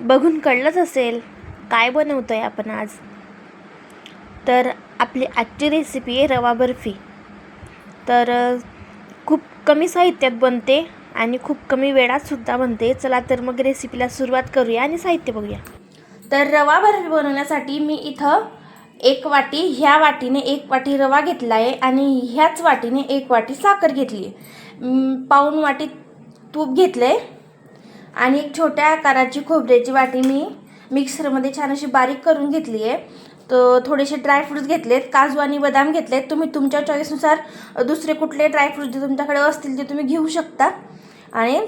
बघून कळलंच असेल काय बनवतो आहे आपण आज. तर आपली आजची रेसिपी आहे रवा बर्फी. तर खूप कमी साहित्यात बनते आणि खूप कमी वेळातसुद्धा बनते. चला तर मग रेसिपीला सुरुवात करूया आणि साहित्य बघूया. तर रवा बर्फी बनवण्यासाठी मी इथं एक वाटी ह्या वाटीने एक वाटी रवा घेतला आहे आणि ह्याच वाटीने एक वाटी साखर घेतली आहे पाऊन वाटी तूप घेतलं आहे आणि एक छोट्या आकाराची खोबऱ्याची वाटी मी मिक्सरमध्ये छान अशी बारीक करून घेतली आहे. तर थोडेसे ड्रायफ्रूट्स घेतलेत काजू आणि बदाम घेतलेत. तुम्ही तुमच्या चॉईसनुसार दुसरे कुठले ड्रायफ्रूट्स जे तुमच्याकडे असतील ते तुम्ही घेऊ शकता. आणि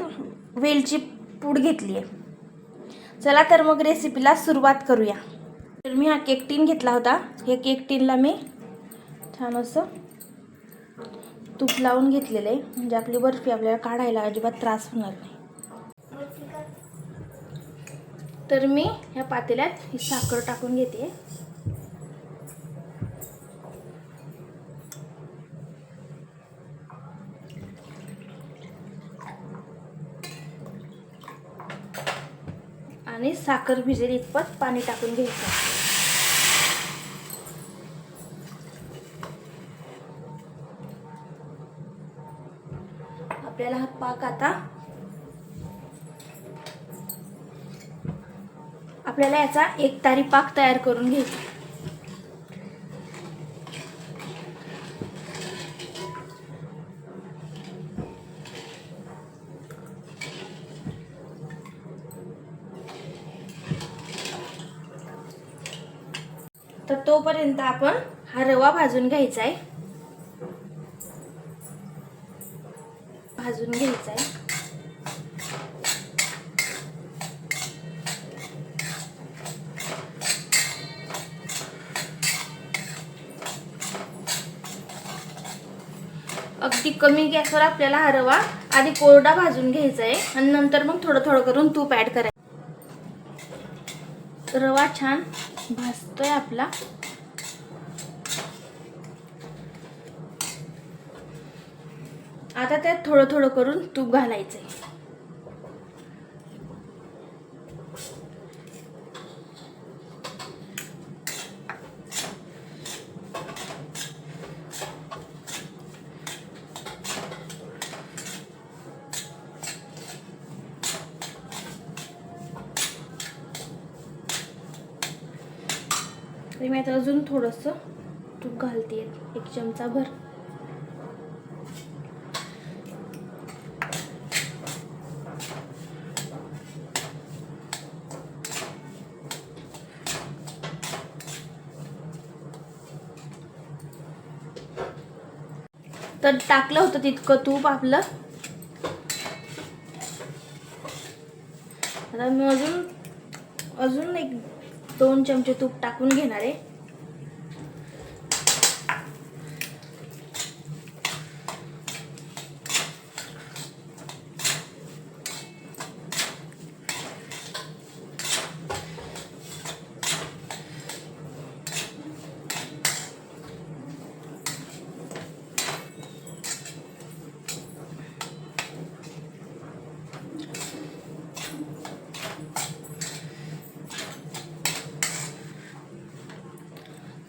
वेलची पूड घेतली आहे. चला तर मग रेसिपीला सुरुवात करूया. तर मी हा केक टीन घेतला होता. हे केक टीनला मी छान असं तूप लावून घेतलेलं आहे. म्हणजे आपली बर्फी आपल्याला काढायला अजिबात त्रास होणार नाही. तर मी ह्या पातेल्यात ही साखर टाकून घेते. आणि साखर भिजेल इतपत पाणी टाकून घ्यायचं. आपल्याला हा पाक आता आपल्याला याचा एक तारी पाक तयार करून घ्यायचा तर तोपर्यंत आपण हा रवा भाजून घ्यायचा आहे भाजून घ्यायचा आहे अगदी कमी गॅसवर आपल्याला हा रवा आधी कोरडा भाजून घ्यायचा आहे. आणि नंतर मग थोडं थोडं करून तूप ॲड करायचं. रवा छान भाजतोय आपला. आता त्यात थोडं थोडं करून तूप घालायचंय. तरी मी आता अजून थोडंसं तूप घालते. एक चमचा भर. तर टाकलं होतं तितकं तूप आपलं. आता मी अजून अजून एक दोन चमचे तूप टाकून घेणार आहे.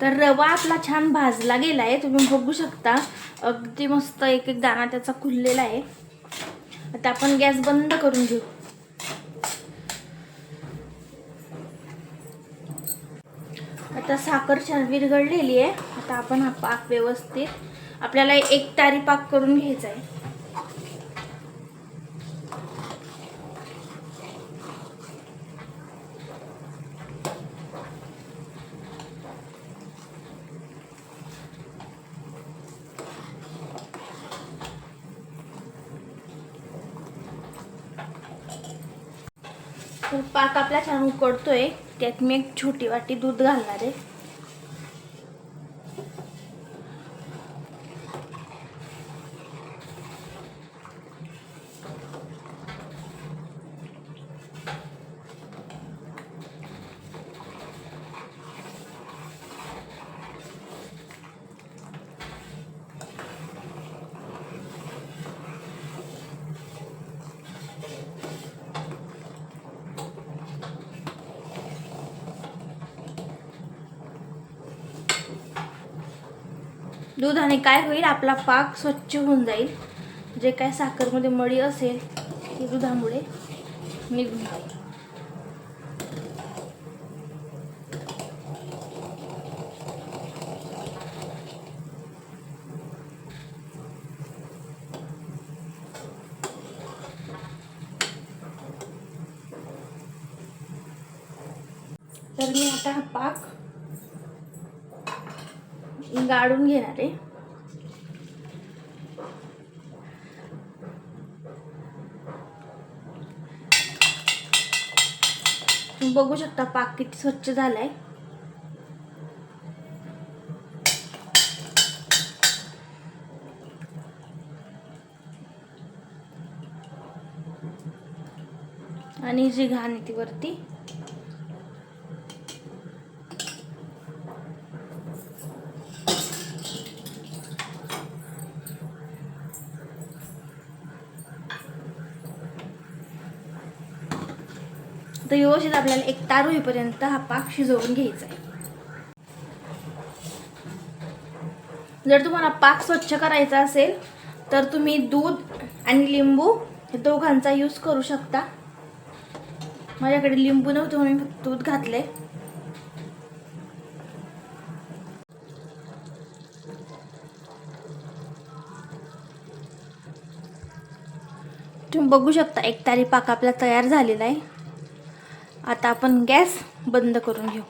तर रवा आपला छान भाजला गेला आहे तुम्ही बघू शकता. अगदी मस्त एक एक दाणा त्याचा खुललेला आहे. आता आपण गॅस बंद करून घेऊ. आता साखर छान विरघळलेली आहे. आता आपण हा पाक व्यवस्थित आपल्याला एक तारी पाक करून घ्यायचा आहे. पाक आपला छान उकडतोय त्यात मी एक छोटी वाटी दूध घालणार आहे. दूधाने काय होईल? आपला पाक स्वच्छ होऊन जाईल. जे काय साखरमध्ये मळी असेल ती दुधामुळे निघून जाईल. तर मी आता हा पाक गाळून घेणार आहे. तुम्ही बघू शकता पाक किती स्वच्छ झालाय. आणि जी घाण आहे ती वरती. तर व्यवस्थित आपल्याला एक तार होईपर्यंत हा पाक शिजवून घ्यायचा आहे. जर तुम्हाला पाक स्वच्छ करायचा असेल तर तुम्ही दूध आणि लिंबू हे दोघांचा यूज करू शकता. माझ्याकडे लिंबू नव्हतं म्हणून मी फक्त दूध घातले तुम्ही बघू शकता एक तारी पाक आपला तयार झालेला आहे. आता आपण गॅस बंद करून घेऊ.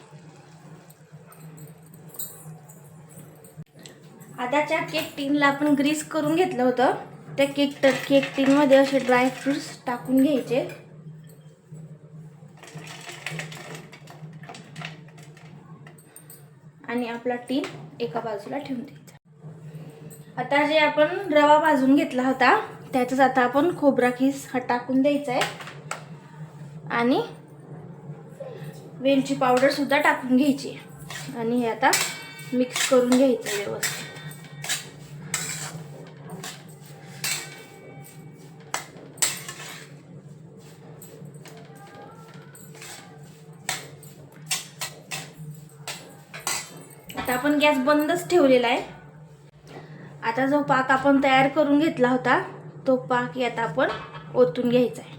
आताच्या केक टीनला आपण ग्रीस करून घेतलं होतं. त्या केक ट केक टीनमध्ये असे ड्रायफ्रुट्स टाकून घ्यायचे. आणि आपला टीन एका बाजूला ठेवून द्यायचा. आता जे आपण रवा भाजून घेतला होता त्याच्यात आता आपण खोबरा खीस हा टाकून द्यायचा आहे आणि वेलची पावडर सुद्धा टाकून घ्यायची. आणि हे आता मिक्स करून घ्यायचं व्यवस्थित. आता आपण गॅस बंदच ठेवलेला आहे. आता जो पाक आपण तयार करून घेतला होता तो पाक यात आपण ओतून घ्यायचा आहे.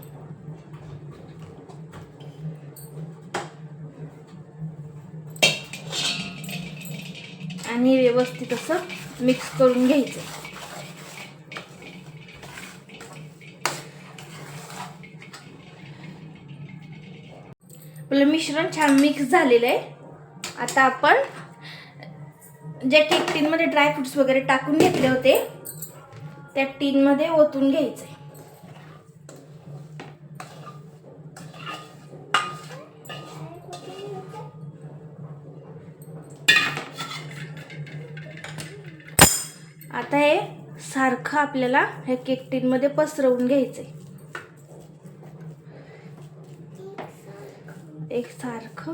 आणि व्यवस्थित असं मिक्स करून घ्यायचं. आपलं मिश्रण छान मिक्स झालेलं आहे. आता आपण ज्या केक टीनमध्ये ड्रायफ्रुट्स वगैरे टाकून घेतले होते त्या टीनमध्ये ओतून घ्यायचे आता हे सारखं आपल्याला हे केक टीनमध्ये पसरवून आहे एक सारखं.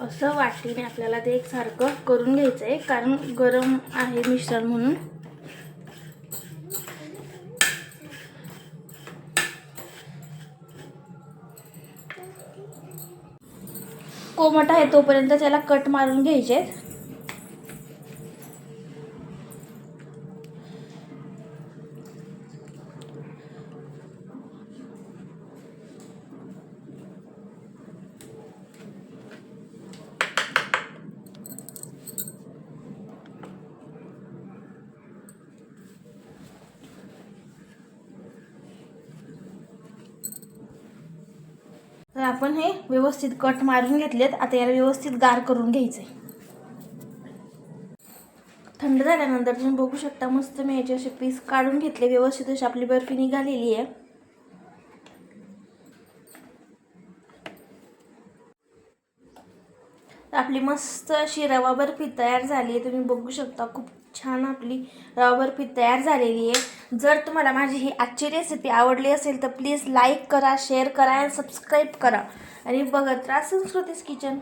असं वाटीने आपल्याला ते एक सारखं करून घ्यायचं आहे कारण गरम आहे मिश्रण म्हणून. कोमट आहे तोपर्यंत त्याला कट मारून घ्यायचे तर आपण हे व्यवस्थित कट मारून घेतलेत. आता याला व्यवस्थित गार करून घ्यायचं आहे थंड झाल्यानंतर तुम्ही बघू शकता मस्त मी याचे असे पीस काढून घेतले. व्यवस्थित अशी आपली बर्फी निघालेली आहे. तर आपली मस्त अशी रवा बर्फी तयार झाली आहे. तुम्ही बघू शकता खूप छान आपली रवा बर्फी तयार झालेली आहे. जर तुम्हाला माझी ही आजची रेसिपी आवडली असेल तर प्लीज लाईक करा शेअर करा आणि सबस्क्राईब करा. आणि बघत राहा संस्कृतीस किचन